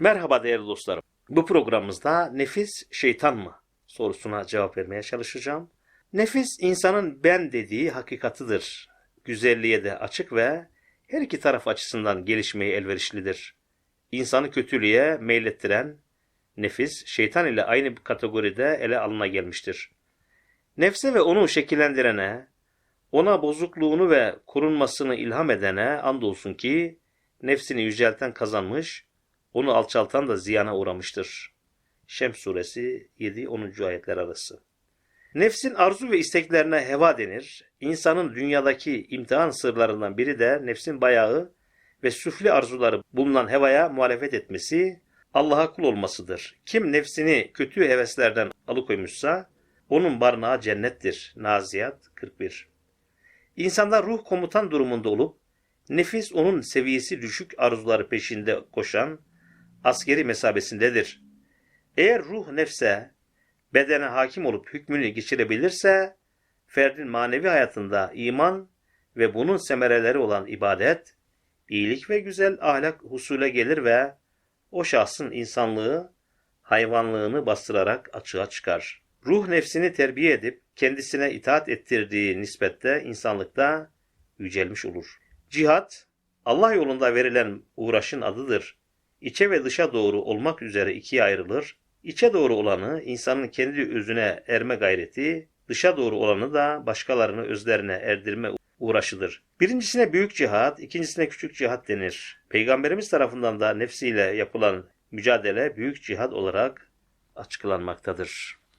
Merhaba değerli dostlarım. Bu programımızda nefis şeytan mı sorusuna cevap vermeye çalışacağım. Nefis insanın ben dediği hakikatıdır. Güzelliğe de açık ve her iki taraf açısından gelişmeye elverişlidir. İnsanı kötülüğe meylettiren nefis şeytan ile aynı kategoride ele alına gelmiştir. Nefse ve onu şekillendirene, ona bozukluğunu ve korunmasını ilham edene andolsun ki nefsini yücelten kazanmış, onu alçaltan da ziyana uğramıştır. Şems suresi 7-10. ayetler arası. Nefsin arzu ve isteklerine heva denir. İnsanın dünyadaki imtihan sırlarından biri de nefsin bayağı ve süfli arzuları bulunan hevaya muhalefet etmesi, Allah'a kul olmasıdır. Kim nefsini kötü heveslerden alıkoymuşsa, onun barınağı cennettir. Naziyat 41 İnsanda ruh komutan durumunda olup, nefis onun seviyesi düşük arzuları peşinde koşan askeri mesabesindedir. Eğer ruh nefse, bedene hakim olup hükmünü geçirebilirse, ferdin manevi hayatında iman ve bunun semereleri olan ibadet, iyilik ve güzel ahlak husule gelir ve o şahsın insanlığı, hayvanlığını bastırarak açığa çıkar. Ruh nefsini terbiye edip kendisine itaat ettirdiği nispette insanlıkta yücelmiş olur. Cihat, Allah yolunda verilen uğraşın adıdır. İçe ve dışa doğru olmak üzere ikiye ayrılır. İçe doğru olanı insanın kendi özüne erme gayreti, dışa doğru olanı da başkalarını özlerine erdirme uğraşıdır. Birincisine büyük cihat, ikincisine küçük cihat denir. Peygamberimiz tarafından da nefsiyle yapılan mücadele büyük cihat olarak açıklanmaktadır.